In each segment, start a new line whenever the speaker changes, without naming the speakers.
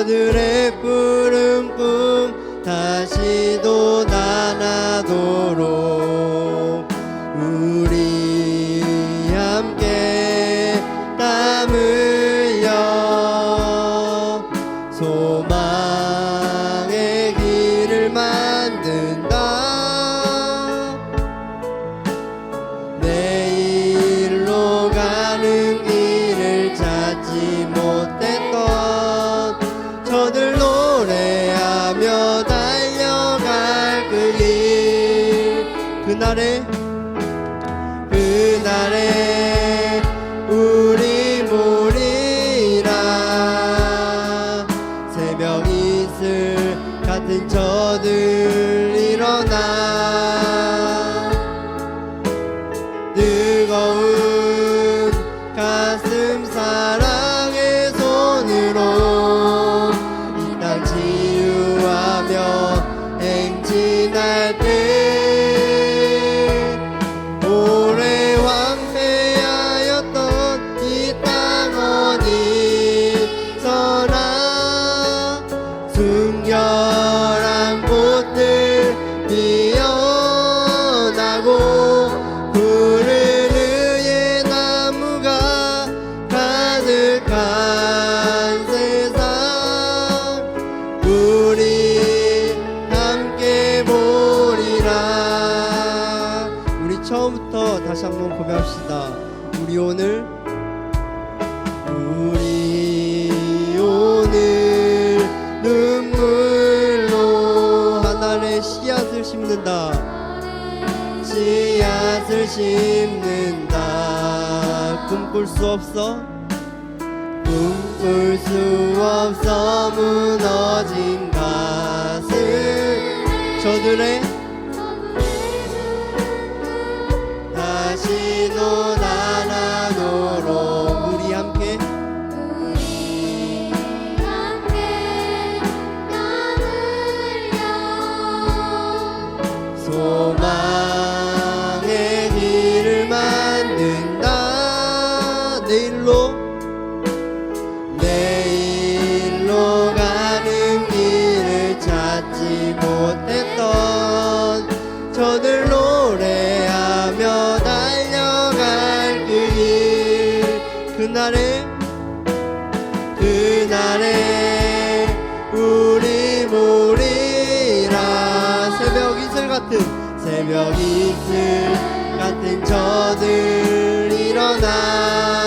하늘의 푸른 꿈 다시 Nare, 심는다. 꿈꿀 수 없어. 꿈꿀 수 없어. 무너진 가슴 저들의 다시 노다 나노로 우리 함께. 우리 함께 나누려. 소망 새벽 이슬 같은 저들 일어나.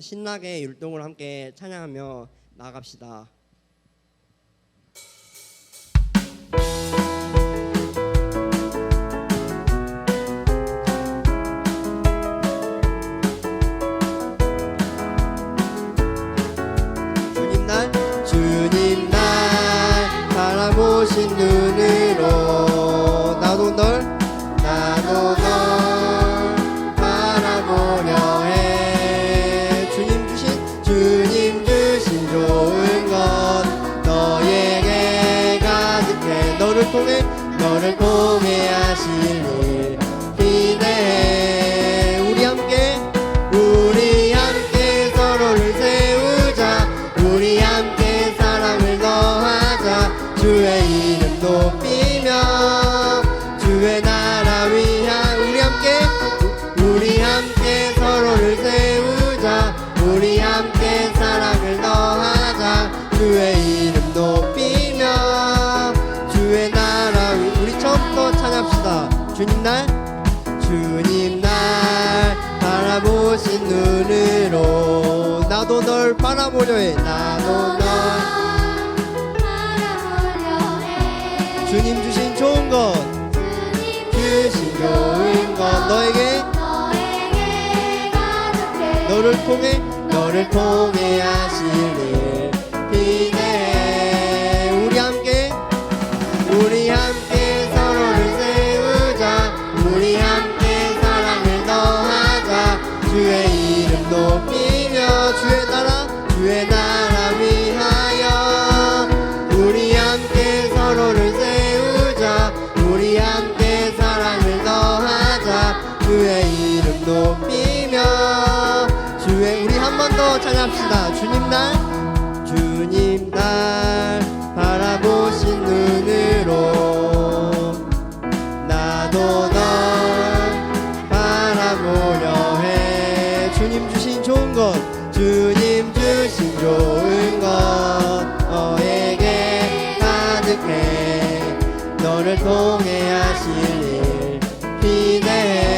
신나게 율동을 함께 찬양하며 나갑시다. れこれ誰こ 주님 날 바라보신 눈으로 나도 널 바라보려 해 나도 널 바라보려 해. 주님 주신 좋은 것 주님 주신 좋은 것 너에게 너에게 가득해. 너를 통해 너를 통해 하시 찬양합시다. 주님 날. 주님 날 바라보신 눈으로. 나도 널 바라보려 해. 주님 주신 좋은 것 주님 주신 좋은 것 너에게 가득해. 너를 통해 하실 일 기대해.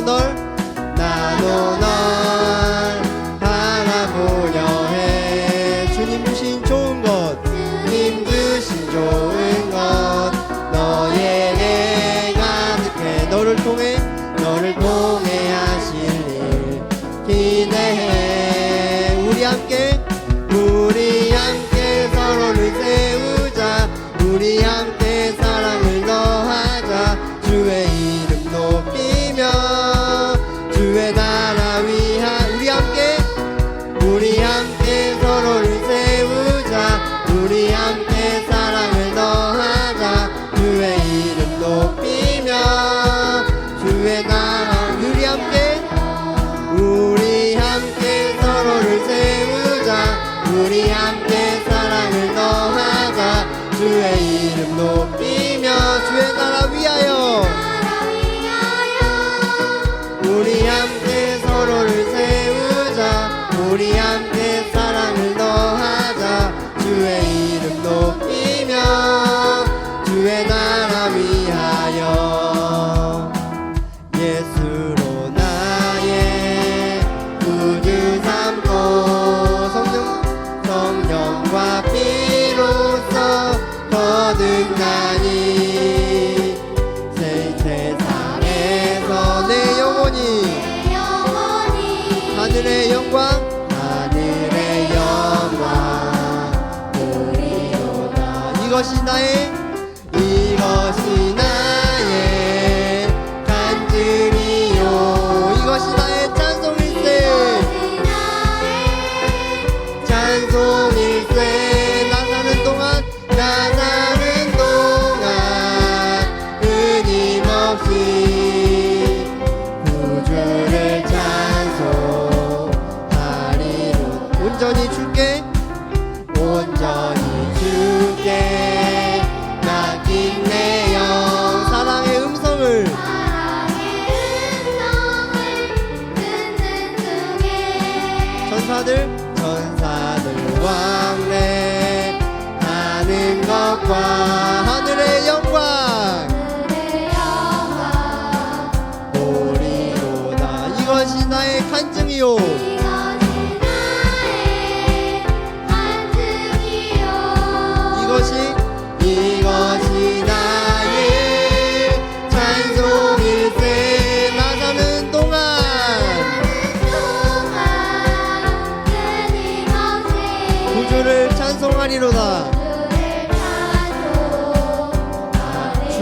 널 나눠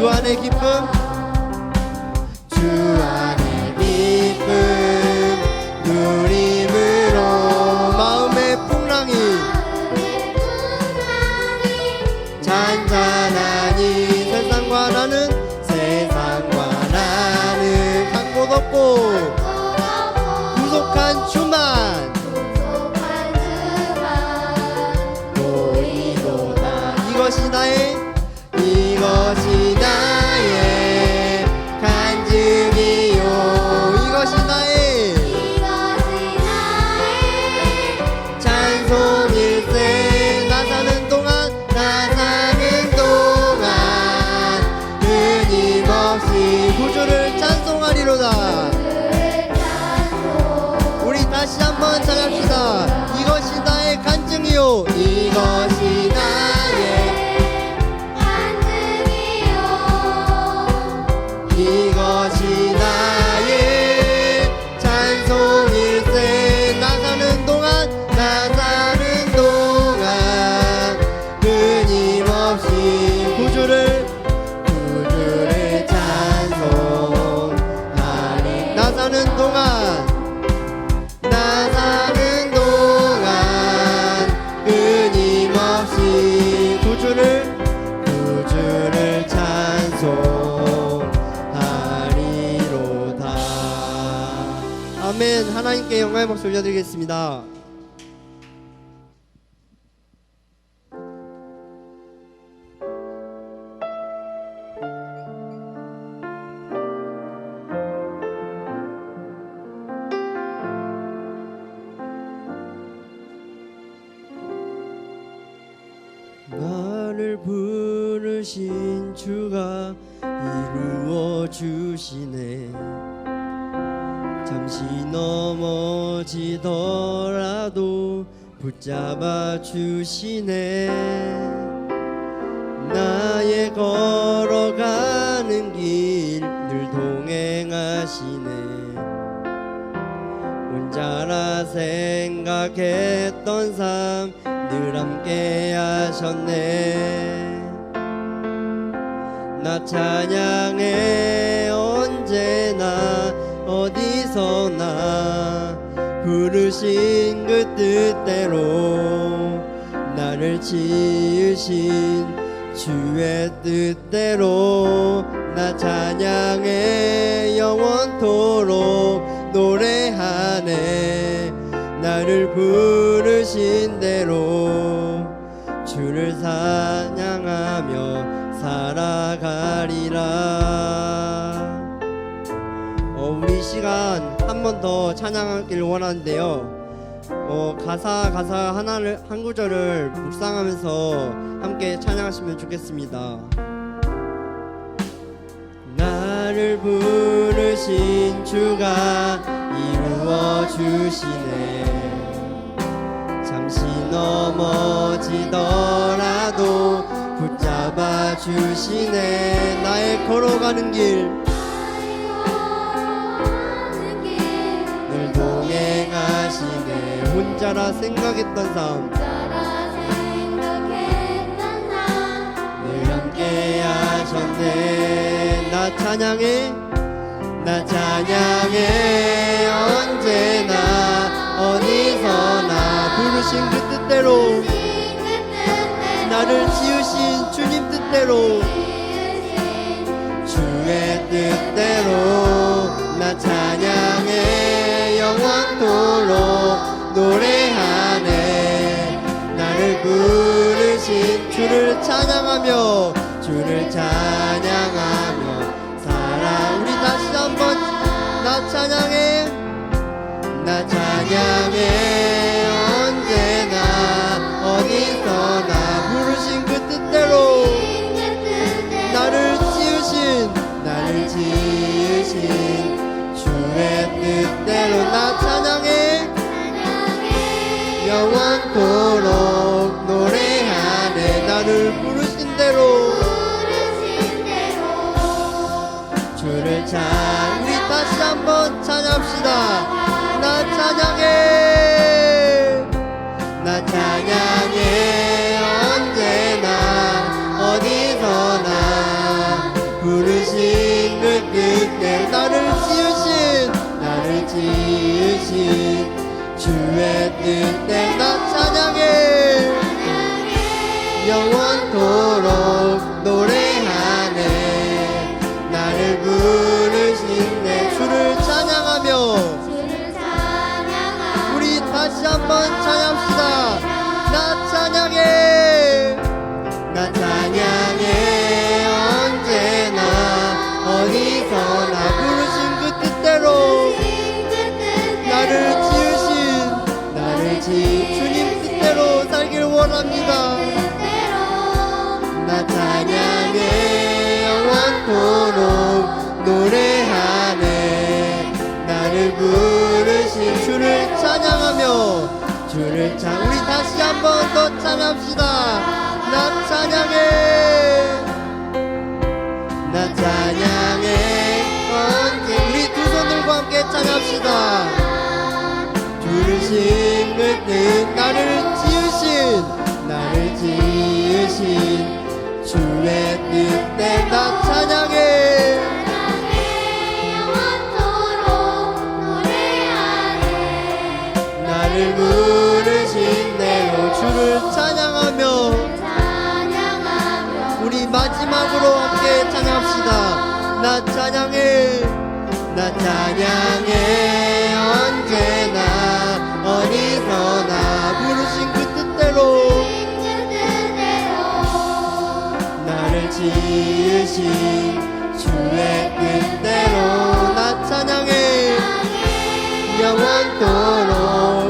찬송하리 영광의 박수 올려드리겠습니다. 나를 부르신 주가 이루어 주시네 잠시 넘어지더라도 붙잡아 주시네. 나의 걸어가는 길 늘 동행하시네. 혼자라 생각했던 삶 늘 함께 하셨네. 나 찬양해 어디서나 부르신 그 뜻대로 나를 지으신 주의 뜻대로 나 찬양해 영원토록 노래하네. 나를 부르신 대로 주를 사냥하며 살아가리라 한 번 더 찬양하길 원하는데요. 어, 가사 가사 하나를 한 구절을 묵상하면서 함께 찬양하시면 좋겠습니다. 나를 부르신 주가 이루어 주시네. 잠시 넘어지더라도 붙잡아 주시네. 나의 걸어가는 길 혼자라 생각했던 삶.
따라 생각했던
나늘 함께 하셨네. 나 찬양해. 나 찬양해. 언제나 어디서나 부르신 그 뜻대로. 나를 지으신 주님 뜻대로. 주의 뜻대로 나 찬양 주를 찬양하며 주를 찬양하며 살아. 우리 다시 한번 나 찬양해. 나 찬양해. 언제나 어디서나 부르신 그 뜻대로 나를 지으신 나를 지으신 주의 뜻대로 나 찬양해. 영원토록 찬 우리 다시 한번 찬양합시다. 나 찬양해. 나 찬양해. 언제나 어디서나 부르신 그 뜻대로 나를 지으신 나를 지으신 주의 뜻대로 나 찬양해. 영원토록 다시 한 찬 우리 다시 한번 더 찬양합시다. 나 찬양해. 나 찬양해. 언제 우리 두 손들과 함께 찬양합시다. 부르신 그뜻 나를 지으신 나를 지으신 주의 뜻대 나 찬양해 마지막으로 함께 찬양합시다. 나 찬양해, 나 찬양해, 언제나, 어디서나, 부르신 그 뜻대로, 나를 지으신 주의 뜻대로, 나 찬양해, 영원토록.